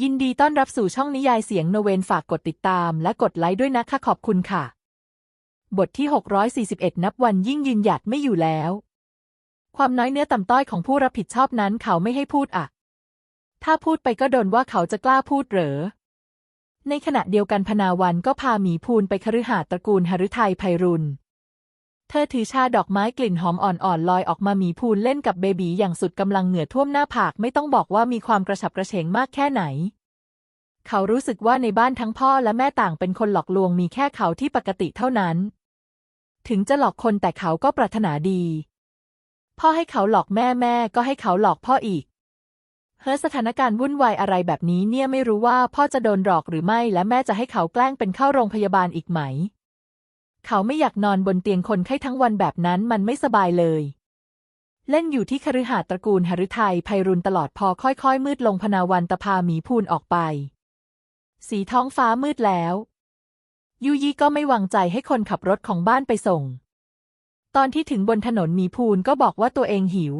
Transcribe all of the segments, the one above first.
ยินดีต้อนรับสู่ช่องนิยายเสียงโนเวนฝากกดติดตามและกดไลค์ด้วยนะคะขอบคุณค่ะ บทที่ 641 นับวันยิ่งยืนหยัดไม่อยู่แล้ว ความน้อยเนื้อต่ำต้อยของผู้รับผิดชอบนั้นเขาไม่ให้พูดอะถ้าพูดไปก็โดนว่าเขาจะกล้าพูดเหรอ ในขณะเดียวกันพนาวันก็พาหมีพูนไปคฤหาสน์ตระกูลหฤทัยไพรุน เธอถือชาดอกไม้กลิ่นหอมอ่อนๆลอยออกมาหมีพูนเล่นกับเบบีอย่างสุดกำลังเหงื่อท่วมหน้าผากไม่ต้องบอกว่ามีความกระฉับกระเฉงมากแค่ไหน เขารู้สึกว่าในบ้านทั้งพ่อและแม่ต่างเป็นคนหลอกลวงมีแค่เขาที่ปกติเท่านั้น ถึงจะหลอกคนแต่เขาก็ปรารถนาดี พ่อให้เขาหลอกแม่แม่ก็ให้เขาหลอกพ่ออีกเฮ้อสถานการณ์วุ่นวายอะไรแบบนี้เนี่ยไม่รู้ว่าพ่อจะโดนหลอกหรือไม่และแม่จะให้เขาแกล้งเป็นเข้าโรงพยาบาลอีกไหม เขาไม่อยากนอนบนเตียงคนไข้ทั้งวันแบบนั้นมันไม่สบายเลย เล่นอยู่ที่คฤหาสน์ตระกูลหฤทัยไพรุนตลอดพอค่อยๆ มืดลงพนาวันตะพาหมีพูนออกไป สีท้องฟ้ามืดแล้ว ยูยี่ก็ไม่วางใจให้คนขับรถของบ้านไปส่ง ตอนที่ถึงบนถนนหมีพูนก็บอกว่าตัวเองหิว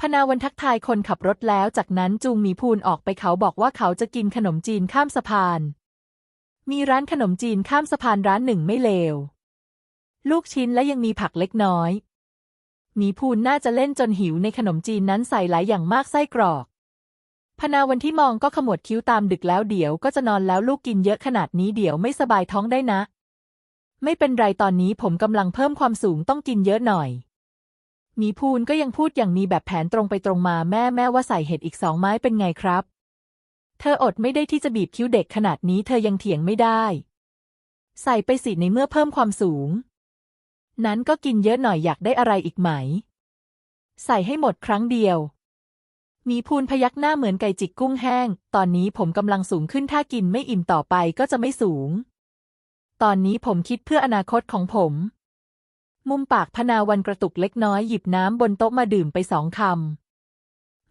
พนาวันทักทายคนขับรถแล้วจากนั้นจูงหมีพูนออกไปเขาบอกว่าเขาจะกินขนมจีนข้ามสะพาน มีร้านขนมจีนข้ามสะพานร้านหนึ่งไม่เลว ลูกชิ้นและยังมีผักเล็กน้อย หมีพูนน่าจะเล่นจนหิวในขนมจีนนั้นใส่หลายอย่างมากไส้กรอก พนาวันที่มองก็ขมวดคิ้วตามดึกแล้วเดี๋ยวก็จะนอนแล้วลูกกินเยอะขนาดนี้เดี๋ยวไม่สบายท้องได้นะ ไม่เป็นไรตอนนี้ผมกำลังเพิ่มความสูงต้องกินเยอะหน่อยหมีพูนก็ยังพูดอย่างมีแบบแผนตรงไปตรงมาแม่แม่ว่าใส่เห็ดอีกสองไม้เป็นไงครับ เธออดไม่ได้ที่จะบีบคิ้วเด็กขนาดนี้เธอยังเถียงไม่ได้ ใส่ไปสิในเมื่อเพิ่มความสูง นั้นก็กินเยอะหน่อยอยากได้อะไรอีกไหม ใส่ให้หมดครั้งเดียวมีพูนพยักหน้าเหมือนไก่จิกกุ้งแห้ง ตอนนี้ผมกำลังสูงขึ้นถ้ากินไม่อิ่มต่อไปก็จะไม่สูง ตอนนี้ผมคิดเพื่ออนาคตของผม มุมปากพนาวันกระตุกเล็กน้อยหยิบน้ำบนโต๊ะมาดื่มไปสองคำ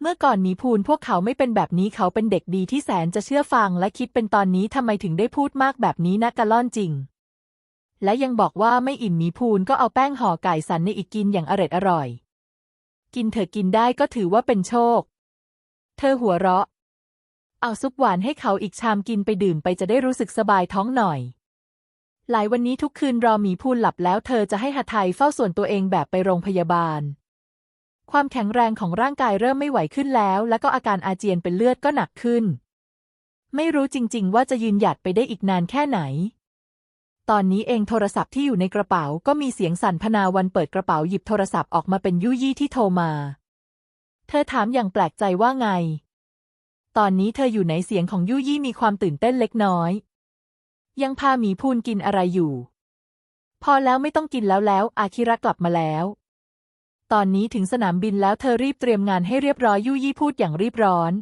เมื่อก่อนมีพูนพวกเขาไม่เป็นแบบนี้เขาเป็นเด็กดีที่แสนจะเชื่อฟังและคิดเป็นตอนนี้ทำไมถึงได้พูดมากแบบนี้นะกะล่อนจริง และยังบอกว่าไม่อิ่มมีพูนก็เอาแป้งห่อไก่สันในอีกกินอย่างอร็ดอร่อย กินเถอะกินได้ก็ถือว่าเป็นโชค เธอหัวเราะ เอาซุปหวานให้เขาอีกชามกินไปดื่มไปจะได้รู้สึกสบายท้องหน่อย หลายวันนี้ทุกคืนรอหมีพูนหลับแล้วเธอจะให้หทัยเฝ้าส่วนตัวเองแบบไปโรงพยาบาล ความแข็งแรงของร่างกายเริ่มไม่ไหวขึ้นแล้ว และก็อาการอาเจียนเป็นเลือดก็หนักขึ้น ไม่รู้จริง ๆ ว่าจะยืนหยัดไปได้อีกนานแค่ไหน ตอนนี้เองโทรศัพท์ที่อยู่ในกระเป๋าก็มีเสียงสั่นพนาวันเปิดกระเป๋าหยิบโทรศัพท์ออกมาเป็นยุยี่ที่โทรมา เธอถามอย่างแปลกใจว่าไง ตอนนี้เธออยู่ไหนเสียงของยุยี่มีความตื่นเต้นเล็กน้อย ยังพาหมีพูนกินอะไรอยู่ พอแล้วไม่ต้องกินแล้วแล้ว อาคิระกลับมาแล้ว ตอนนี้ถึงสนามบินแล้วเธอรีบเตรียมงานให้เรียบร้อยยุยี่พูดอย่างรีบร้อน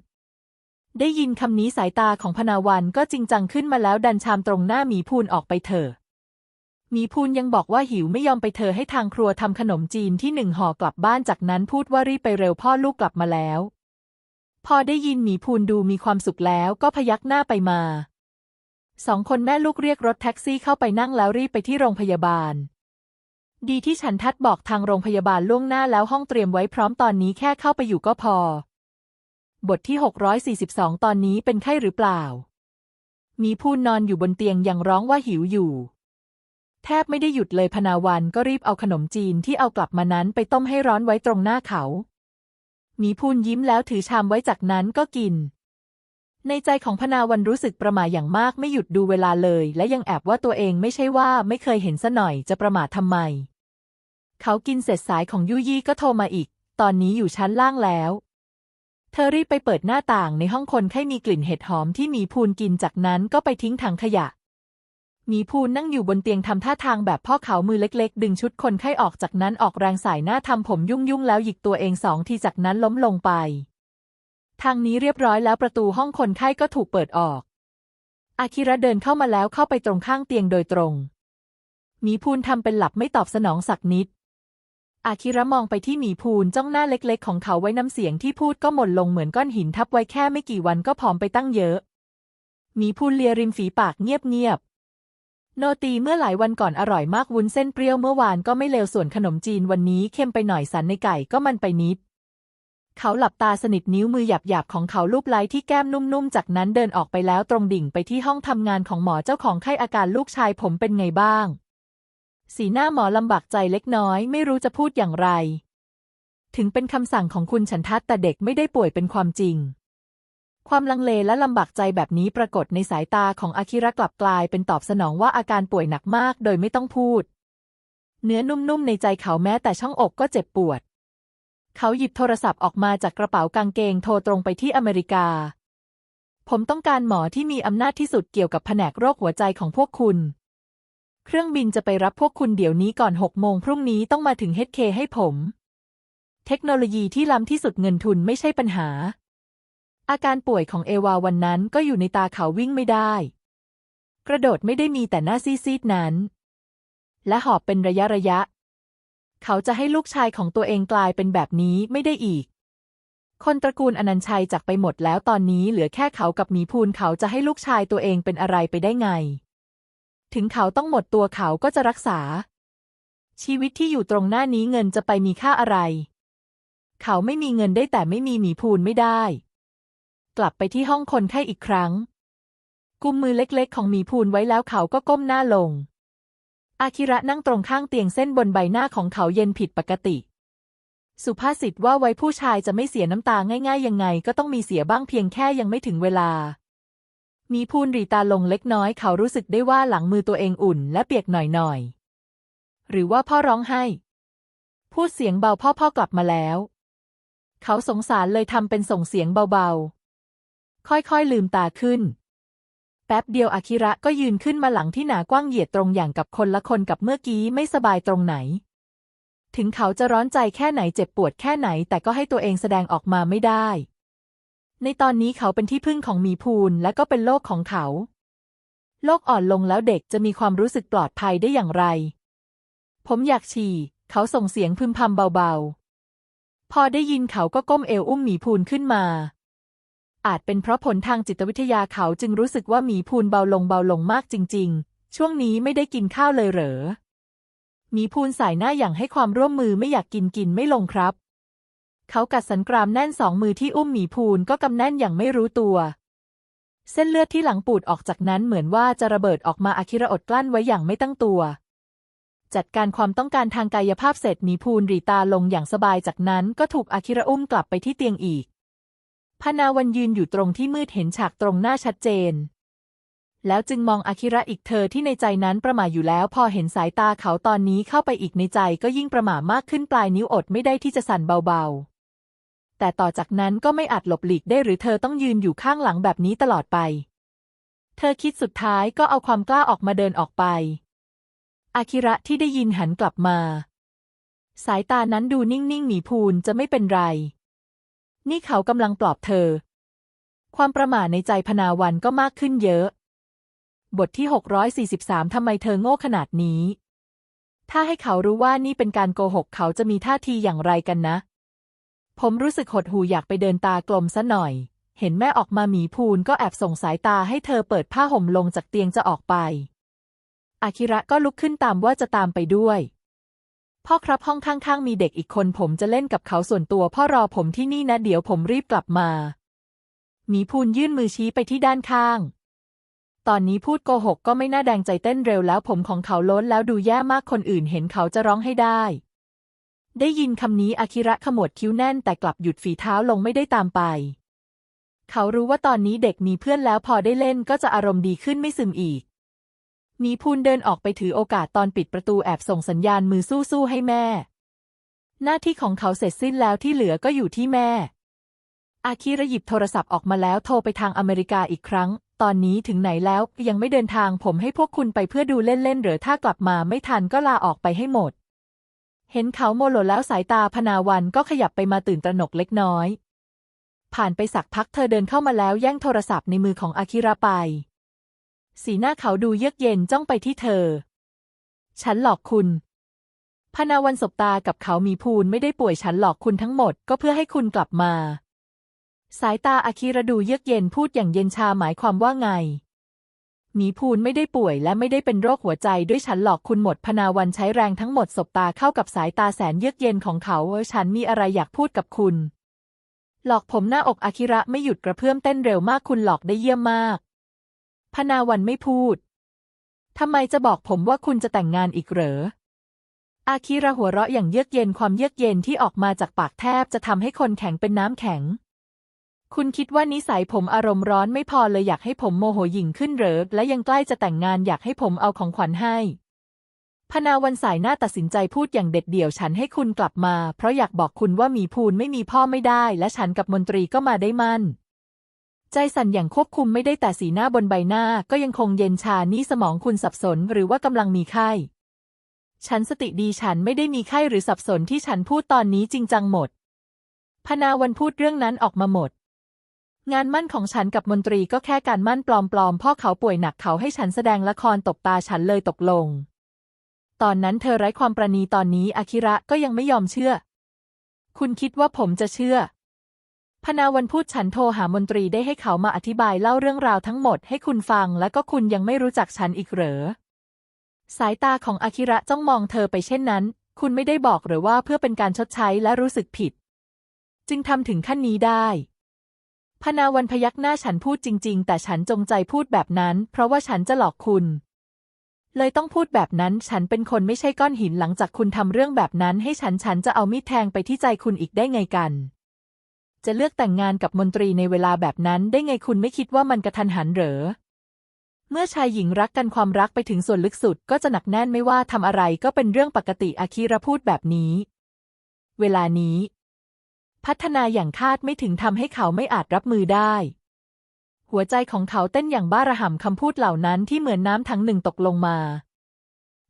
ได้ยินคำนี้สายตาของพนาวันก็จริงจังขึ้นมาแล้วดันชามตรงหน้าหมีพูนออกไปเถอะหมีพูนยังบอกว่าหิวไม่ยอมไปเธอให้ทางครัวทำขนมจีนที่หนึ่งห่อกลับบ้านจากนั้นพูดว่ารีบไปเร็วพ่อลูกกลับมาแล้ว พอได้ยินหมีพูนดูมีความสุขแล้วก็พยักหน้าไปมาสองคนแม่ลูกเรียกรถแท็กซี่เข้าไปนั่งแล้วรีบไปที่โรงพยาบาล ดีที่ฉันทัดบอกทางโรงพยาบาลล่วงหน้าแล้วห้องเตรียมไว้พร้อมตอนนี้แค่เข้าไปอยู่ก็พอ บทที่ 642 ตอนนี้เป็นไข้หรือเปล่า มีพูนนอนอยู่บนเตียงยังร้องว่าหิวอยู่ แทบไม่ได้หยุดเลยพนาวันก็รีบเอาขนมจีนที่เอากลับมานั้นไปต้มให้ร้อนไว้ตรงหน้าเขา มีพูนยิ้มแล้วถือชามไว้จากนั้นก็กิน ในใจของพนาวันรู้สึกประม่าอย่างมากไม่หยุดดูเวลาเลย และยังแอบว่าตัวเองไม่ใช่ว่าไม่เคยเห็นซะหน่อยจะประมาททำไม เขากินเสร็จสายของยุยี่ก็โทรมาอีก ตอนนี้อยู่ชั้นล่างแล้ว เธอรีบไปเปิดหน้าต่างในห้องคนไข้มีกลิ่นเห็ดหอมที่หมีพูนกินจากนั้นก็ไปทิ้งถังขยะหมีพูนนั่งอยู่บนเตียงทำท่าทางแบบพ่อเขามือเล็กๆ ดึงชุดคนไข้ออกจากนั้นออกแรงสายหน้าทำผมยุ่งๆแล้วหยิกตัวเองสองทีจากนั้นล้มลงไป ทางนี้เรียบร้อยแล้วประตูห้องคนไข้ก็ถูกเปิดออก อาคิระเดินเข้ามาแล้วเข้าไปตรงข้างเตียงโดยตรงหมีพูนทำเป็นหลับไม่ตอบสนองสักนิด อาคิระมองไปที่หมีพูนจ้องหน้าเล็กๆ ของเขาไว้น้ำเสียงที่พูดก็หม่นลงเหมือนก้อนหินทับไว้แค่ไม่กี่วันก็ผอมไปตั้งเยอะ หมีพูนเลียริมฝีปากเงียบๆ โนตีเมื่อหลายวันก่อนอร่อยมากวุ้นเส้นเปรี้ยวเมื่อวานก็ไม่เลวส่วนขนมจีนวันนี้เค็มไปหน่อยสันในไก่ก็มันไปนิด เขาหลับตาสนิทนิ้วมือหยาบๆของเขาลูบไล้ที่แก้มนุ่มๆ จากนั้นเดินออกไปแล้วตรงดิ่งไปที่ห้องทำงานของหมอเจ้าของไข้อาการลูกชายผมเป็นไงบ้าง สีหน้าหมอลำบากใจเล็กน้อยไม่รู้จะพูดอย่างไร ถึงเป็นคำสั่งของคุณฉันทัศน์แต่เด็กไม่ได้ป่วยเป็นความจริง ความลังเลและลำบากใจแบบนี้ปรากฏในสายตาของอาคิระกลับกลายเป็นตอบสนองว่าอาการป่วยหนักมากโดยไม่ต้องพูด เนื้อนุ่มๆในใจเขาแม้แต่ช่องอกก็เจ็บปวด เขาหยิบโทรศัพท์ออกมาจากกระเป๋ากางเกงโทรตรงไปที่อเมริกา ผมต้องการหมอที่มีอำนาจที่สุดเกี่ยวกับแผนกโรคหัวใจของพวกคุณ เครื่องบินจะไปรับพวกคุณเดี๋ยวนี้ก่อนหกโมงพรุ่งนี้ต้องมาถึงเฮดเคให้ผม เทคโนโลยีที่ล้ำที่สุดเงินทุนไม่ใช่ปัญหา อาการป่วยของเอวาวันนั้นก็อยู่ในตาเขาวิ่งไม่ได้ กระโดดไม่ได้มีแต่หน้าซีดๆนั้น และหอบเป็นระยะระยะ เขาจะให้ลูกชายของตัวเองกลายเป็นแบบนี้ไม่ได้อีก คนตระกูลอนันชัยจากไปหมดแล้วตอนนี้เหลือแค่เขากับหมีภูลเขาจะให้ลูกชายตัวเองเป็นอะไรไปได้ไง ถึงเขาต้องหมดตัวเขาก็จะรักษา ชีวิตที่อยู่ตรงหน้านี้เงินจะไปมีค่าอะไร เขาไม่มีเงินได้แต่ไม่มีหมีภูลไม่ได้ กลับไปที่ห้องคนไข้อีกครั้ง กุมมือเล็กๆ ของหมีภูลไว้แล้วเขาก็ก้มหน้าลง อาคิระนั่งตรงข้างเตียงเส้นบนใบหน้าของเขาเย็นผิดปกติ สุภาษิตว่าไว้ผู้ชายจะไม่เสียน้ำตาง่าย ๆ ยังไงก็ต้องมีเสียบ้างเพียงแค่ยังไม่ถึงเวลา มีพูนรีตาลงเล็กน้อยเขารู้สึกได้ว่าหลังมือตัวเองอุ่นและเปียกหน่อยๆ หรือว่าพ่อร้องไห้ พูดเสียงเบาพ่อพ่อกลับมาแล้ว เขาสงสารเลยทำเป็นส่งเสียงเบาๆ ค่อยๆลืมตาขึ้น แป๊บเดียวอาคิระก็ยืนขึ้นมาหลังที่หนากว้างเหยียดตรงอย่างกับคนละคนกับเมื่อกี้ไม่สบายตรงไหน ถึงเขาจะร้อนใจแค่ไหนเจ็บปวดแค่ไหนแต่ก็ให้ตัวเองแสดงออกมาไม่ได้ ในตอนนี้เขาเป็นที่พึ่งของหมีพูนและก็เป็นโลกของเขา โลกอ่อนลงแล้วเด็กจะมีความรู้สึกปลอดภัยได้อย่างไร ผมอยากฉี่ เขาส่งเสียงพึมพำเบาๆ พอได้ยินเขาก็ก้มเอวอุ้มหมีพูนขึ้นมา อาจเป็นเพราะผลทางจิตวิทยาเขาจึงรู้สึกว่าหมีพูนเบาลงเบาลงมากจริง ๆ ช่วงนี้ไม่ได้กินข้าวเลยเหรอ หมีพูนสายหน้าอย่างให้ความร่วมมือไม่อยากกินกินไม่ลงครับ เขากัดสันกรามแน่นสองมือที่อุ้มหมีพูนก็กำแน่นอย่างไม่รู้ตัว เส้นเลือดที่หลังปูดออกจากนั้นเหมือนว่าจะระเบิดออกมาอาคิระอดกลั้นไว้อย่างไม่ตั้งตัว จัดการความต้องการทางกายภาพเสร็จหมีพูนหรีตาลงอย่างสบายจากนั้นก็ถูกอาคิระอุ้มกลับไปที่เตียงอีกพนาวันยืนอยู่ตรงที่มืดเห็นฉากตรงหน้าชัดเจน แล้วจึงมองอาคิระอีกเธอที่ในใจนั้นประหม่าอยู่แล้วพอเห็นสายตาเขาตอนนี้เข้าไปอีกในใจก็ยิ่งประหม่ามากขึ้นปลายนิ้วอดไม่ได้ที่จะสั่นเบาๆ แต่ต่อจากนั้นก็ไม่อาจหลบหลีกได้หรือเธอต้องยืนอยู่ข้างหลังแบบนี้ตลอดไป เธอคิดสุดท้ายก็เอาความกล้าออกมาเดินออกไป อาคิระที่ได้ยินหันกลับมา สายตานั้นดูนิ่งๆหมีพูนจะไม่เป็นไร นี่เขากำลังปลอบเธอ ความประหม่าในใจพนาวันก็มากขึ้นเยอะ บทที่ 643ทำไมเธอโง่ขนาดนี้ ถ้าให้เขารู้ว่านี่เป็นการโกหกเขาจะมีท่าทีอย่างไรกันนะ ผมรู้สึกหดหูอยากไปเดินตากลมซะหน่อย เห็นแม่ออกมาหมีพูนก็แอบส่งสายตาให้เธอเปิดผ้าห่มลงจากเตียงจะออกไป อาคิระก็ลุกขึ้นตามว่าจะตามไปด้วย พ่อครับห้องข้างๆมีเด็กอีกคนผมจะเล่นกับเขาส่วนตัวพ่อรอผมที่นี่นะเดี๋ยวผมรีบกลับมา หมีพูนยื่นมือชี้ไปที่ด้านข้าง ตอนนี้พูดโกหกก็ไม่น่าแดงใจเต้นเร็วแล้วผมของเขาล้นแล้วดูแย่มากคนอื่นเห็นเขาจะร้องให้ได้ ได้ยินคำนี้อาคิระขมวดคิ้วแน่นแต่กลับหยุดฝีเท้าลงไม่ได้ตามไป เขารู้ว่าตอนนี้เด็กมีเพื่อนแล้วพอได้เล่นก็จะอารมณ์ดีขึ้นไม่ซึมอีกหมีพูนเดินออกไปถือโอกาสตอนปิดประตูแอบส่งสัญญาณมือสู้ๆให้แม่ หน้าที่ของเขาเสร็จสิ้นแล้วที่เหลือก็อยู่ที่แม่ อาคิระหยิบโทรศัพท์ออกมาแล้วโทรไปทางอเมริกาอีกครั้ง ตอนนี้ถึงไหนแล้วยังไม่เดินทางผมให้พวกคุณไปเพื่อดูเล่นๆหรือถ้ากลับมาไม่ทันก็ลาออกไปให้หมด เห็นเขาโมโหแล้วสายตาพนาวันก็ขยับไปมาตื่นตระหนกเล็กน้อย ผ่านไปสักพักเธอเดินเข้ามาแล้วแย่งโทรศัพท์ในมือของอาคิระไป สีหน้าเขาดูเยือกเย็นจ้องไปที่เธอ ฉันหลอกคุณ พนาวันสบตากับเขามีพูนไม่ได้ป่วยฉันหลอกคุณทั้งหมดก็เพื่อให้คุณกลับมา สายตาอาคิระดูเยือกเย็นพูดอย่างเย็นชาหมายความว่าไง หมีพูนไม่ได้ป่วยและไม่ได้เป็นโรคหัวใจด้วยฉันหลอกคุณหมดพนาวันใช้แรงทั้งหมดสบตาเข้ากับสายตาแสนเยือกเย็นของเขาเออฉันมีอะไรอยากพูดกับคุณ หลอกผมหน้าอกอาคิระไม่หยุดกระเพื่อมเต้นเร็วมากคุณหลอกได้เยี่ยมมาก พนาวันไม่พูดทำไมจะบอกผมว่าคุณจะแต่งงานอีกเหรอ อาคิระหัวเราะอย่างเยือกเย็นความเยือกเย็นที่ออกมาจากปากแทบจะทำให้คนแข็งเป็นน้ำแข็ง คุณคิดว่านิสัยผมอารมณ์ร้อนไม่พอเลยอยากให้ผมโมโหหยิ่งขึ้นเหรอและยังใกล้จะแต่งงานอยากให้ผมเอาของขวัญให้พนาวันสายหน้าตัดสินใจพูดอย่างเด็ดเดี่ยวฉันให้คุณกลับมา เพราะอยากบอกคุณว่ามีภูนไม่มีพ่อไม่ได้ และฉันกับมนตรีก็มาได้มั่น ใจสั่นอย่างควบคุมไม่ได้แต่สีหน้าบนใบหน้าก็ยังคงเย็นชานี่สมองคุณสับสนหรือว่ากำลังมีไข้ ฉันสติดีฉันไม่ได้มีไข้หรือสับสนที่ฉันพูดตอนนี้จริงจังหมดพนาวันพูดเรื่องนั้นออกมาหมด งานมั่นของฉันกับมนตรีก็แค่การมั่นปลอมๆพ่อเขาป่วยหนักเขาให้ฉันแสดงละครตบตาฉันเลยตกลง ตอนนั้นเธอไร้ความประนีตอนนี้อาคิระก็ยังไม่ยอมเชื่อ คุณคิดว่าผมจะเชื่อ พนาวันพูดฉันโทรหามนตรีได้ให้เขามาอธิบายเล่าเรื่องราวทั้งหมดให้คุณฟังและก็คุณยังไม่รู้จักฉันอีกเหรอ สายตาของอาคิระจ้องมองเธอไปเช่นนั้น คุณไม่ได้บอกหรือว่าเพื่อเป็นการชดใช้และรู้สึกผิด จึงทำถึงขั้นนี้ได้ พนาวันพยักหน้าฉันพูดจริง ๆ แต่ฉันจงใจพูดแบบนั้น เพราะว่าฉันจะหลอกคุณ เลยต้องพูดแบบนั้น ฉันเป็นคนไม่ใช่ก้อนหินหลังจากคุณทำเรื่องแบบนั้น ให้ฉันฉันจะเอามีดแทงไปที่ใจคุณอีกได้ไงกัน จะเลือกแต่งงานกับมนตรีในเวลาแบบนั้นได้ไงคุณไม่คิดว่ามันกระทันหันเหรอเมื่อชายหญิงรักกันความรักไปถึงส่วนลึกสุดก็จะหนักแน่นไม่ว่าทำอะไรก็เป็นเรื่องปกติอาคิระพูดแบบนี้ เวลานี้ พัฒนาอย่างคาดไม่ถึงทำให้เขาไม่อาจรับมือได้ หัวใจของเขาเต้นอย่างบ้าระห่ำคำพูดเหล่านั้นที่เหมือนน้ำทั้งหนึ่งตกลงมา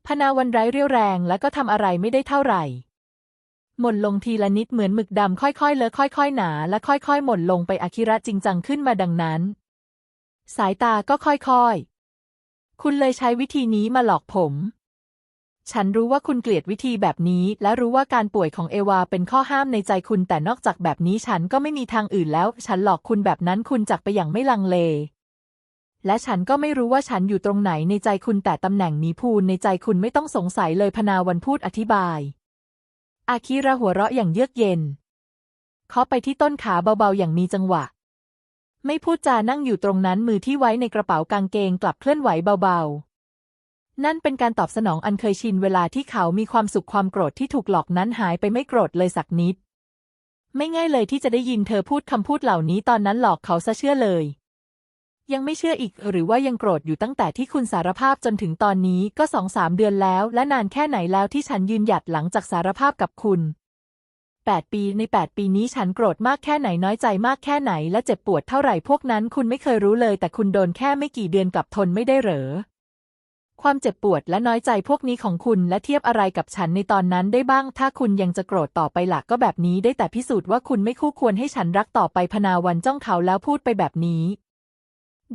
พนาวันไร้เรี่ยวแรงและก็ทำอะไรไม่ได้เท่าไหร่ หม่นลงทีละนิดเหมือนหมึกดำค่อยๆ เลอะค่อย ๆ หนาและค่อยๆ หม่นลงไปอาคิระจริงจังขึ้นมาดังนั้น สายตาก็ค่อยๆ คุณเลยใช้วิธีนี้มาหลอกผม ฉันรู้ว่าคุณเกลียดวิธีแบบนี้ และรู้ว่าการป่วยของเอวาเป็นข้อห้ามในใจคุณแต่นอกจากแบบนี้ฉันก็ไม่มีทางอื่นแล้ว ฉันหลอกคุณแบบนั้นคุณจักไปอย่างไม่ลังเล และฉันก็ไม่รู้ว่าฉันอยู่ตรงไหนในใจคุณแต่ตำแหน่งนี้พูนในใจคุณไม่ต้องสงสัยเลยพนาวันพูดอธิบาย อาคิระหัวเราะอย่างเยือกเย็นเคาะไปที่ต้นขาเบาๆอย่างมีจังหวะ ไม่พูดจานั่งอยู่ตรงนั้นมือที่ไว้ในกระเป๋ากางเกงกลับเคลื่อนไหวเบาๆ นั่นเป็นการตอบสนองอันเคยชินเวลาที่เขามีความสุขความโกรธที่ถูกหลอกนั้นหายไปไม่โกรธเลยสักนิด ไม่ง่ายเลยที่จะได้ยินเธอพูดคำพูดเหล่านี้ตอนนั้นหลอกเขาซะเชื่อเลย ยังไม่เชื่ออีกหรือว่ายังโกรธอยู่ตั้งแต่ที่คุณสารภาพจนถึงตอนนี้ก็สองสามเดือนแล้ว และนานแค่ไหนแล้วที่ฉันยืนหยัดหลังจากสารภาพกับคุณแปดปีในแปดปีนี้ฉันโกรธมากแค่ไหนน้อยใจมากแค่ไหนและเจ็บปวดเท่าไหร่พวกนั้น คุณไม่เคยรู้เลย แต่คุณโดนแค่ไม่กี่เดือนกลับทนไม่ได้เหรอ ความเจ็บปวดและน้อยใจพวกนี้ของคุณและเทียบอะไรกับฉันในตอนนั้นได้บ้าง ถ้าคุณยังจะโกรธต่อไปหลักก็แบบนี้ได้แต่พิสูจน์ว่าคุณไม่คู่ควรให้ฉันรักต่อไปพนาวันจ้องเขาแล้วพูดไปแบบนี้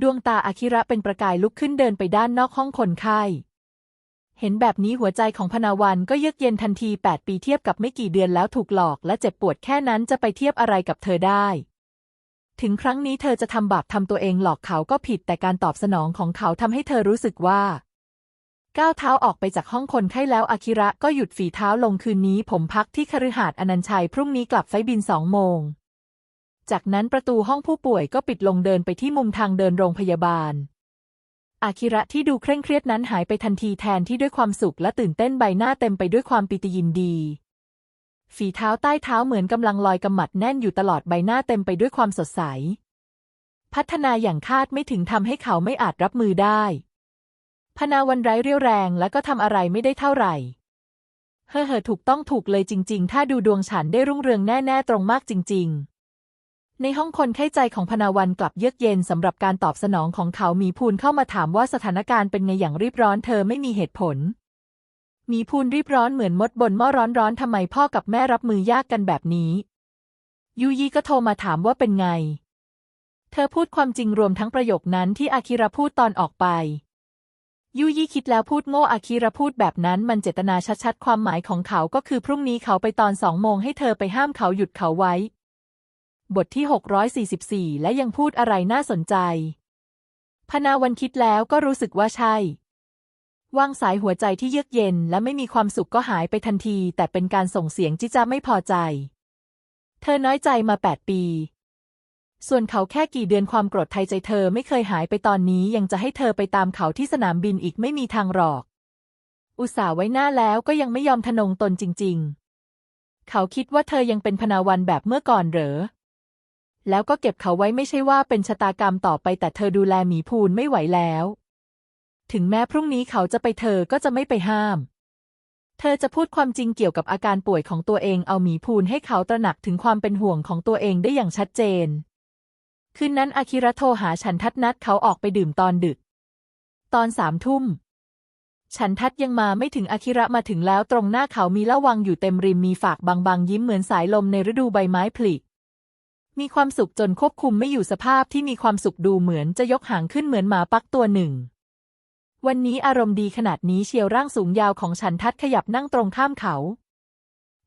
ดวงตาอาคิระเป็นประกายลุกขึ้นเดินไปด้านนอกห้องคนไข้เห็นแบบนี้หัวใจของพนาวันก็เยือกเย็นทันที 8 ปีเทียบกับไม่กี่เดือนแล้วถูกหลอกและเจ็บปวดแค่นั้นจะไปเทียบอะไรกับเธอได้ ถึงครั้งนี้เธอจะทำบาปทำตัวเองหลอกเขาก็ผิดแต่การตอบสนองของเขาทำให้เธอรู้สึกว่า ก้าวเท้าออกไปจากห้องคนไข้แล้วอาคิระก็หยุดฝีเท้าลงคืนนี้ผมพักที่คฤหาสน์อนันชัยพรุ่งนี้กลับไฟบินสองโมง จากนั้นประตูห้องผู้ป่วยก็ปิดลงเดินไปที่มุมทางเดินโรงพยาบาล อาคิระที่ดูเคร่งเครียดนั้นหายไปทันทีแทนที่ด้วยความสุขและตื่นเต้นใบหน้าเต็มไปด้วยความปิติยินดี ฝีเท้าใต้เท้าเหมือนกำลังลอยกำมัดแน่นอยู่ตลอดใบหน้าเต็มไปด้วยความสดใส พัฒนาอย่างคาดไม่ถึงทำให้เขาไม่อาจรับมือได้ พนาวันไร้เรี่ยวแรงและก็ทำอะไรไม่ได้เท่าไหร่ เฮ้อเฮอถูกต้องถูกเลยจริง ๆ ถ้าดูดวงฉันได้รุ่งเรืองแน่ ๆ ตรงมากจริง ๆ ในห้องคนไข้ใจของพนาวันกลับเยือกเย็นสำหรับการตอบสนองของเขามีภูลเข้ามาถามว่าสถานการณ์เป็นไงอย่างรีบร้อนเธอไม่มีเหตุผล มีภูลรีบร้อนเหมือนมดบนหม้อร้อนๆทำไมพ่อกับแม่รับมือยากกันแบบนี้ยูยีก็โทรมาถามว่าเป็นไง เธอพูดความจริงรวมทั้งประโยคนั้นที่อาคิระพูดตอนออกไป ยูยี่คิดแล้วพูดโง่อาคิระพูดแบบนั้นมันเจตนาชัดๆ ความหมายของเขาก็คือพรุ่งนี้เขาไปตอนสองโมงให้เธอไปห้ามเขาหยุดเขาไว้ บทที่ 644 และยังพูดอะไรน่าสนใจ พนาวันคิดแล้วก็รู้สึกว่าใช่วางสายหัวใจที่เยือกเย็นและไม่มีความสุขก็หายไปทันที แต่เป็นการส่งเสียงจิจะไม่พอใจ เธอน้อยใจมาแปดปี ส่วนเขาแค่กี่เดือนความโกรธไทยใจเธอไม่เคยหายไปตอนนี้ยังจะให้เธอไปตามเขาที่สนามบินอีกไม่มีทางหรอก อุตส่าห์ไว้หน้าแล้วก็ยังไม่ยอมทนงตนจริง ๆ เขาคิดว่าเธอยังเป็นพนาวันแบบเมื่อก่อนเหรอ แล้วก็เก็บเขาไว้ไม่ใช่ว่าเป็นชะตากรรมต่อไปแต่เธอดูแลหมีพูนไม่ไหวแล้ว ถึงแม้พรุ่งนี้เขาจะไปเธอก็จะไม่ไปห้าม เธอจะพูดความจริงเกี่ยวกับอาการป่วยของตัวเองเอาหมีพูนให้เขาตระหนักถึงความเป็นห่วงของตัวเองได้อย่างชัดเจน คืนนั้นอาคิระโทรหาฉันทัดนัดเขาออกไปดื่มตอนดึก ตอนสามทุ่ม ฉันทัดยังมาไม่ถึงอาคิระมาถึงแล้วตรงหน้าเขามีละวังอยู่เต็มริมมีฝากบางๆ ยิ้มเหมือนสายลมในฤดูใบไม้ผลิมีความสุขจนควบคุมไม่อยู่สภาพที่มีความสุขดูเหมือนจะยกหางขึ้นเหมือนหมาปักตัวหนึ่ง วันนี้อารมณ์ดีขนาดนี้เชียวร่างสูงยาวของฉันทัดขยับนั่งตรงข้ามเขา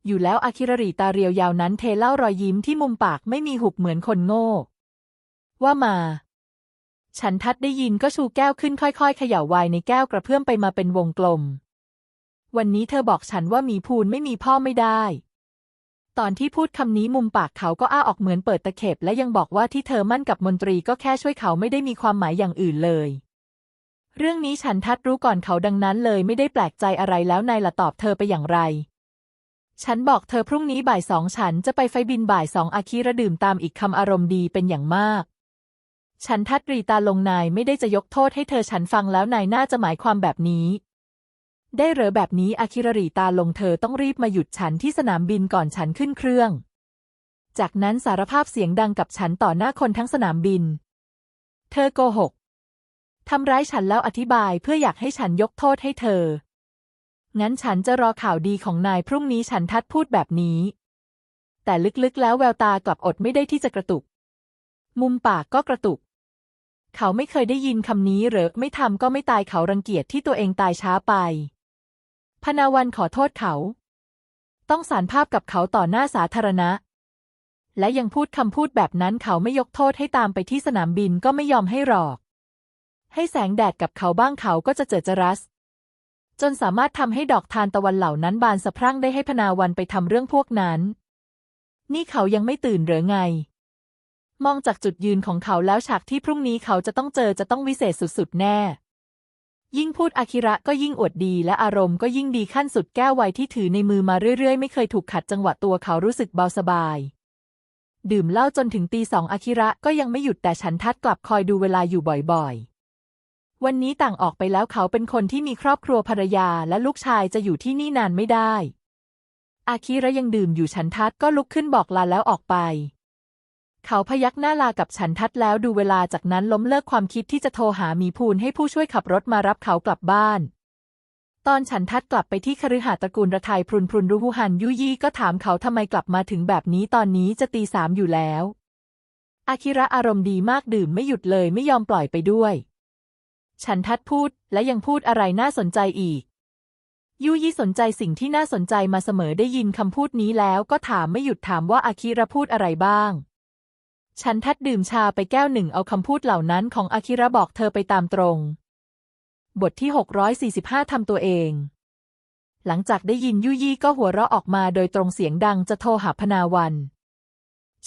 อยู่แล้วอาคิรรีตาเรียวยาวนั้นเทเล่ารอยยิ้มที่มุมปากไม่มีหุบเหมือนคนโง่ ว่ามา ฉันทัดได้ยินก็ชูแก้วขึ้นค่อยๆ เขย่าไวน์ในแก้วกระเพื่อมไปมาเป็นวงกลม วันนี้เธอบอกฉันว่าหมีพูนไม่มีพ่อไม่ได้ ตอนที่พูดคำนี้มุมปากเขาก็อ้าออกเหมือนเปิดตะเข็บ และยังบอกว่าที่เธอมั่นกับมนตรีก็แค่ช่วยเขาไม่ได้มีความหมายอย่างอื่นเลย เรื่องนี้ฉันทัดรู้ก่อนเขาดังนั้นเลยไม่ได้แปลกใจอะไรแล้วนายละตอบเธอไปอย่างไรฉันบอกเธอพรุ่งนี้บ่ายสองฉันจะไปไฟบินบ่ายสองอาคีระดื่มตามอีกคำอารมณ์ดีเป็นอย่างมาก ฉันทัดรีตาลงนายไม่ได้จะยกโทษให้เธอฉันฟังแล้วนายน่าจะหมายความแบบนี้ ได้เหรอแบบนี้อาคิรรีตาลงเธอต้องรีบมาหยุดฉันที่สนามบินก่อนฉันขึ้นเครื่อง จากนั้นสารภาพเสียงดังกับฉันต่อหน้าคนทั้งสนามบิน เธอโกหกทำร้ายฉันแล้วอธิบายเพื่ออยากให้ฉันยกโทษให้เธอ งั้นฉันจะรอข่าวดีของนายพรุ่งนี้ฉันทัดพูดแบบนี้ แต่ลึกๆแล้วแววตากลับอดไม่ได้ที่จะกระตุก มุมปากก็กระตุก เขาไม่เคยได้ยินคำนี้หรือไม่ทำก็ไม่ตายเขารังเกียจที่ตัวเองตายช้าไป พนาวันขอโทษเขา ต้องสารภาพกับเขาต่อหน้าสาธารณะ และยังพูดคำพูดแบบนั้นเขาไม่ยกโทษให้ตามไปที่สนามบินก็ไม่ยอมให้หรอก ให้แสงแดดกับเขาบ้างเขาก็จะเจอจรัส จนสามารถทำให้ดอกทานตะวันเหล่านั้นบานสะพรั่งได้ให้พนาวันไปทำเรื่องพวกนั้น นี่เขายังไม่ตื่นหรือไง มองจากจุดยืนของเขาแล้วฉากที่พรุ่งนี้เขาจะต้องเจอจะต้องวิเศษสุดๆ แน่ ยิ่งพูดอาคิระก็ยิ่งอวดดีและอารมณ์ก็ยิ่งดีขั้นสุดแก้วไวน์ที่ถือในมือมาเรื่อยๆ ไม่เคยถูกขัดจังหวะตัวเขารู้สึกเบาสบาย ดื่มเหล้าจนถึงตีสองอาคิระก็ยังไม่หยุดแต่ฉันทัดกลับคอยดูเวลาอยู่บ่อยๆ วันนี้ต่างออกไปแล้วเขาเป็นคนที่มีครอบครัวภรรยาและลูกชายจะอยู่ที่นี่นานไม่ได้ อาคิระยังดื่มอยู่ฉันทัดก็ลุกขึ้นบอกลาแล้วออกไป เขาพยักหน้าลากับฉันทัดแล้วดูเวลาจากนั้นล้มเลิกความคิดที่จะโทรหามีพูนให้ผู้ช่วยขับรถมารับเขากลับบ้าน ตอนฉันทัดกลับไปที่คฤหาสน์ตระกูลระไทยพรุนพรุนรูหูหันยุยี่ก็ถามเขาทำไมกลับมาถึงแบบนี้ตอนนี้จะตีสามอยู่แล้ว อาคิระอารมณ์ดีมากดื่มไม่หยุดเลยไม่ยอมปล่อยไปด้วย ฉันทัดพูดและยังพูดอะไรน่าสนใจอีกยุยี่สนใจสิ่งที่น่าสนใจมาเสมอได้ยินคำพูดนี้แล้วก็ถามไม่หยุดถามว่าอาคิระพูดอะไรบ้าง ฉันทัดดื่มชาไปแก้วหนึ่งเอาคำพูดเหล่านั้นของอาคิระบอกเธอไปตามตรง บทที่ 645 ทำตัวเอง หลังจากได้ยินยุยี่ก็หัวเราะออกมาโดยตรงเสียงดังจะโทรหาพนาวัน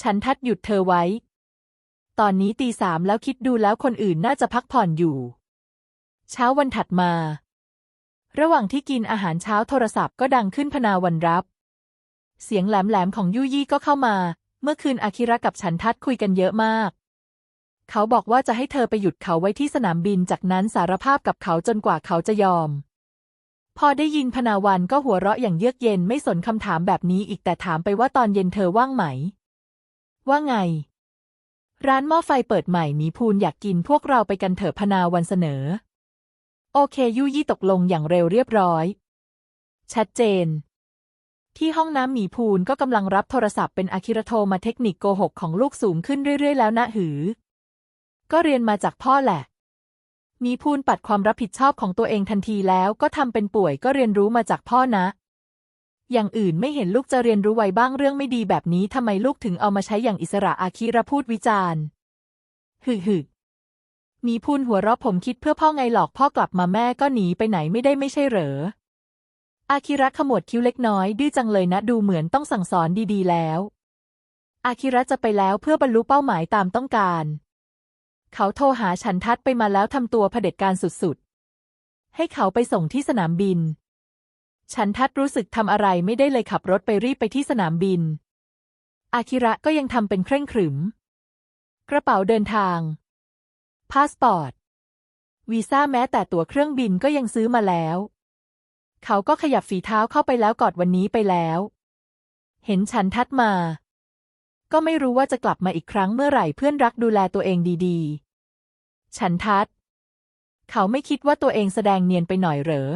ฉันทัดหยุดเธอไว้ ตอนนี้ตีสามแล้วคิดดูแล้วคนอื่นน่าจะพักผ่อนอยู่ เช้าวันถัดมา ระหว่างที่กินอาหารเช้าโทรศัพท์ก็ดังขึ้นพนาวันรับ เสียงแหลมๆของยุยี่ก็เข้ามา เมื่อคืนอาคิระกับฉันทัดคุยกันเยอะมาก เขาบอกว่าจะให้เธอไปหยุดเขาไว้ที่สนามบินจากนั้นสารภาพกับเขาจนกว่าเขาจะยอม พอได้ยินพนาวันก็หัวเราะอย่างเยือกเย็นไม่สนคำถามแบบนี้อีกแต่ถามไปว่าตอนเย็นเธอว่างไหม ว่าไง ร้านหม้อไฟเปิดใหม่มีพูนอยากกินพวกเราไปกันเถอะพนาวันเสนอ โอเคยุยี่ตกลงอย่างเร็วเรียบร้อย ชัดเจน ที่ห้องน้ำหมีพูนก็กำลังรับโทรศัพท์เป็นอาคิระโทรมาเทคนิคโกหกของลูกสูงขึ้นเรื่อย ๆ แล้วนะหือ ก็เรียนมาจากพ่อแหละ มีพูนปัดความรับผิดชอบของตัวเองทันทีแล้วก็ทำเป็นป่วยก็เรียนรู้มาจากพ่อนะ อย่างอื่นไม่เห็นลูกจะเรียนรู้ไว้บ้างเรื่องไม่ดีแบบนี้ทำไมลูกถึงเอามาใช้อย่างอิสระอาคิระพูดวิจารณ์หึหึมีพูนหัวเราะผมคิดเพื่อพ่อไงหลอกพ่อกลับมาแม่ก็หนีไปไหนไม่ได้ไม่ใช่เหรอ อาคิระขมวดคิ้วเล็กน้อยดื้อจังเลยนะดูเหมือนต้องสั่งสอนดีๆแล้ว อาคิระจะไปแล้วเพื่อบรรลุเป้าหมายตามต้องการ เขาโทรหาฉันทัดไปมาแล้วทำตัวเผด็จการสุดๆ ให้เขาไปส่งที่สนามบิน ฉันทัดรู้สึกทำอะไรไม่ได้เลยขับรถไปรีบไปที่สนามบิน อาคิระก็ยังทำเป็นเคร่งขรึม กระเป๋าเดินทาง พาสปอร์ต วีซ่าแม้แต่ตั๋วเครื่องบินก็ยังซื้อมาแล้ว เขาก็ขยับฝีเท้าเข้าไปแล้วกอดวันนี้ไปแล้ว เห็นฉันทัดมา ก็ไม่รู้ว่าจะกลับมาอีกครั้งเมื่อไหร่เพื่อนรักดูแลตัวเองดีๆ ฉันทัด เขาไม่คิดว่าตัวเองแสดงเนียนไปหน่อยเหรอ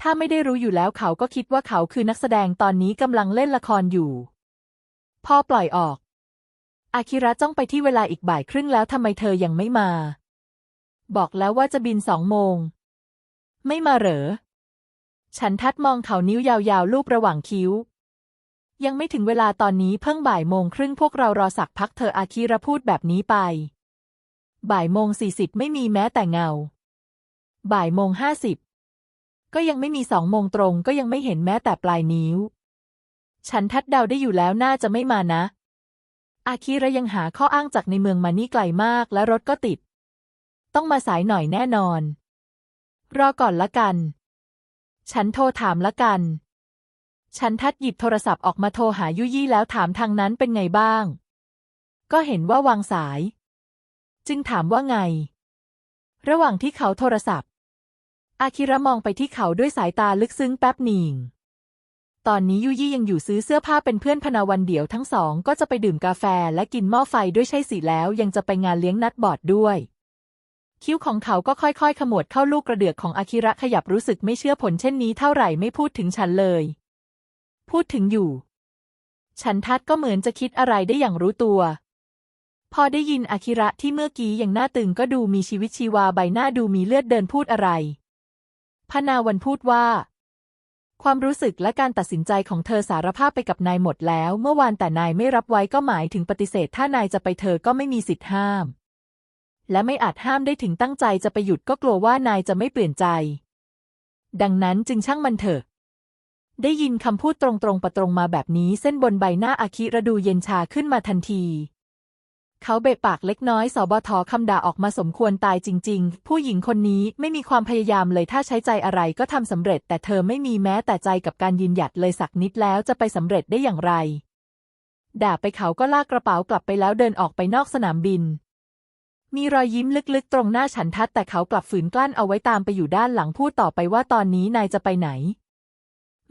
ถ้าไม่ได้รู้อยู่แล้วเขาก็คิดว่าเขาคือนักแสดงตอนนี้กำลังเล่นละครอยู่ พอปล่อยออก อาคิระจ้องไปที่เวลาอีกบ่ายครึ่งแล้วทำไมเธอยังไม่มา บอกแล้วว่าจะบินสองโมง ไม่มาเหรอ ฉันทัดมองเขานิ้วยาวๆลูบระหว่างคิ้ว ยังไม่ถึงเวลาตอนนี้เพิ่งบ่ายโมงครึ่งพวกเรารอสักพักเธออาคิระพูดแบบนี้ไป บ่ายโมงสี่สิบไม่มีแม้แต่เงา บ่ายโมงห้าสิบก็ยังไม่มีสองโมงตรงก็ยังไม่เห็นแม้แต่ปลายนิ้ว ฉันทัดเดาได้อยู่แล้วน่าจะไม่มานะ อาคิระยังหาข้ออ้างจากในเมืองมานี่ไกลมากและรถก็ติด ต้องมาสายหน่อยแน่นอน รอก่อนละกัน ฉันโทรถามละกัน ฉันทัดหยิบโทรศัพท์ออกมาโทรหายุยี่แล้วถามทางนั้นเป็นไงบ้าง ก็เห็นว่าวางสาย จึงถามว่าไง ระหว่างที่เขาโทรศัพท์ อาคิระมองไปที่เขาด้วยสายตาลึกซึ้งแป๊บหนึ่งตอนนี้ยุยี่ยังอยู่ซื้อเสื้อผ้าเป็นเพื่อนพนาวันเดียวทั้งสองก็จะไปดื่มกาแฟและกินหม้อไฟด้วยใช่สิแล้วยังจะไปงานเลี้ยงนัดบอร์ดด้วย คิ้วของเขาก็ค่อยๆ ขมวดเข้าลูกกระเดือกของอาคิระขยับรู้สึกไม่เชื่อผลเช่นนี้เท่าไหร่ไม่พูดถึงฉันเลย พูดถึงอยู่ ฉันทัดก็เหมือนจะคิดอะไรได้อย่างรู้ตัว พอได้ยินอาคิระที่เมื่อกี้ยังหน้าตึงก็ดูมีชีวิตชีวาใบหน้าดูมีเลือดเดินพูดอะไร พนาวันพูดว่า ความรู้สึกและการตัดสินใจของเธอสารภาพไปกับนายหมดแล้ว เมื่อวานแต่นายไม่รับไว้ก็หมายถึงปฏิเสธ ถ้านายจะไปเธอก็ไม่มีสิทธิ์ห้าม และไม่อาจห้ามได้ถึงตั้งใจจะไปหยุดก็กลัวว่านายจะไม่เปลี่ยนใจ ดังนั้นจึงช่างมันเถอะ ได้ยินคำพูดตรงๆประตรงมาแบบนี้เส้นบนใบหน้าอาคิระดูเย็นชาขึ้นมาทันที เขาเบะปากเล็กน้อยสบทคำด่าออกมาสมควรตายจริง ๆ ผู้หญิงคนนี้ไม่มีความพยายามเลยถ้าใช้ใจอะไรก็ทำสำเร็จ แต่เธอไม่มีแม้แต่ใจกับการยืนหยัดเลยสักนิดแล้วจะไปสำเร็จได้อย่างไรด่าไปเขาก็ลากกระเป๋ากลับไปแล้วเดินออกไปนอกสนามบิน มีรอยยิ้มลึกๆ ตรงหน้าฉันทัดแต่เขากลับฝืนกลั้นเอาไว้ตามไปอยู่ด้านหลังพูดต่อไปว่าตอนนี้นายจะไปไหน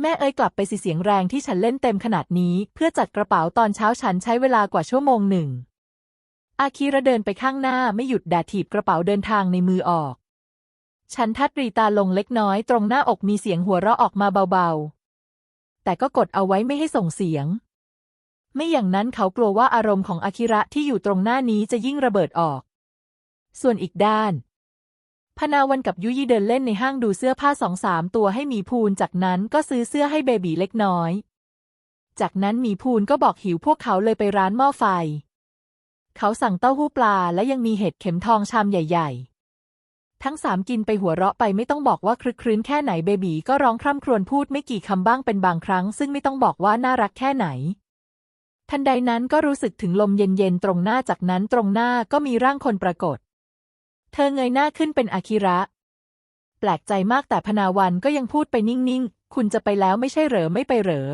แม่เอ้ยกลับไปสิเสียงแรงที่ฉันเล่นเต็มขนาดนี้ เพื่อจัดกระเป๋าตอนเช้าฉันใช้เวลากว่าชั่วโมงหนึ่ง อาคิระเดินไปข้างหน้าไม่หยุดด่าถีบกระเป๋าเดินทางในมือออก ฉันทัดรีตาลงเล็กน้อย ตรงหน้าอกมีเสียงหัวเราะออกมาเบาๆ แต่ก็กดเอาไว้ไม่ให้ส่งเสียง ไม่อย่างนั้นเขากลัวว่าอารมณ์ของอาคิระที่อยู่ตรงหน้านี้จะยิ่งระเบิดออก ส่วนอีกด้านพนาวันกับยุยี่เดินเล่นในห้างดูเสื้อผ้าสองสามตัวให้มีพูน จากนั้นก็ซื้อเสื้อให้เบบีเล็กน้อย จากนั้นมีพูนก็บอกหิวพวกเขาเลยไปร้านหม้อไฟ เขาสั่งเต้าหู้ปลาและยังมีเห็ดเข็มทองชามใหญ่ ๆ ทั้งสามกินไปหัวเราะไปไม่ต้องบอกว่าคลึกครื้นแค่ไหนเบบีก็ร้องคร่ำครวญพูดไม่กี่คำบ้างเป็นบางครั้ง ซึ่งไม่ต้องบอกว่าน่ารักแค่ไหน ทันใดนั้นก็รู้สึกถึงลมเย็นๆตรงหน้าจากนั้นตรงหน้าก็มีร่างคนปรากฏ เธอเงยหน้าขึ้นเป็นอาคิระ แปลกใจมากแต่พนาวันก็ยังพูดไปนิ่งๆ คุณจะไปแล้วไม่ใช่เหรอไม่ไปเหรอ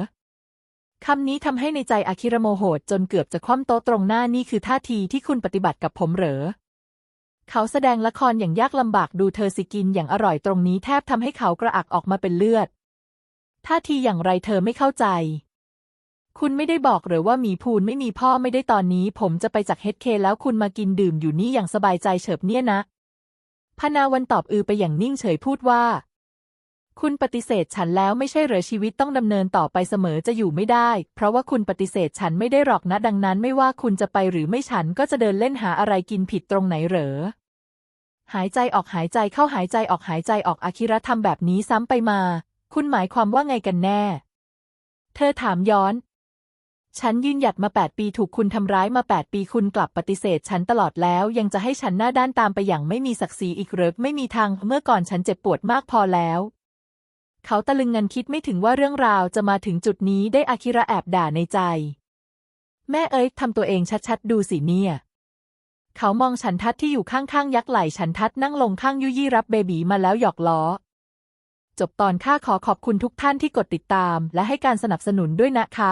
คำนี้ทำให้ในใจอาคิระโมโหดจนเกือบจะคว่ำโต๊ะตรงหน้านี่คือท่าทีที่คุณปฏิบัติกับผมเหรอ เขาแสดงละครอย่างยากลำบากดูเธอสิกินอย่างอร่อยตรงนี้แทบทำให้เขากระอักออกมาเป็นเลือด ท่าทีอย่างไรเธอไม่เข้าใจ คุณไม่ได้บอกหรือว่าหมีพูนไม่มีพ่อไม่ได้ตอนนี้ ผมจะไปจากเฮดเคแล้วคุณมากินดื่มอยู่นี่อย่างสบายใจเฉิบเนี่ยนะ พนาวันตอบอือไปอย่างนิ่งเฉยพูดว่า คุณปฏิเสธฉันแล้วไม่ใช่เหรอชีวิตต้องดำเนินต่อไปเสมอจะอยู่ไม่ได้ เพราะว่าคุณปฏิเสธฉันไม่ได้หรอกนะดังนั้น ไม่ว่าคุณจะไปหรือไม่ฉันก็จะเดินเล่นหาอะไรกินผิดตรงไหนเหรอหายใจออกหายใจเข้าหายใจออกหายใจออกอาคิระทำแบบนี้ซ้ำไปมา คุณหมายความว่าไงกันแน่ เธอถามย้อน ฉันยืนหยัดมาแปดปีถูกคุณทำร้ายมาแปดปีคุณกลับปฏิเสธ ฉันตลอดแล้วยังจะให้ฉันหน้าด้านตามไปอย่างไม่มีศักดิ์ศรีอีกเหรือไม่มีทางเมื่อก่อนฉันเจ็บปวดมากพอแล้ว เขาตะลึงงันคิดไม่ถึงว่าเรื่องราวจะมาถึงจุดนี้ได้อาคิระแอบด่าในใจ แม่เอ้ยทำตัวเองชัดๆ ดูสิเนี่ย เขามองฉันทัดที่อยู่ข้างๆยักไหล่ฉันทัดนั่งลงข้างยุยี่รับเบบีมาแล้วหยอกล้อจบตอนค่าขอขอบคุณทุกท่านที่กดติดตาม และให้การสนับสนุนด้วยนะคะ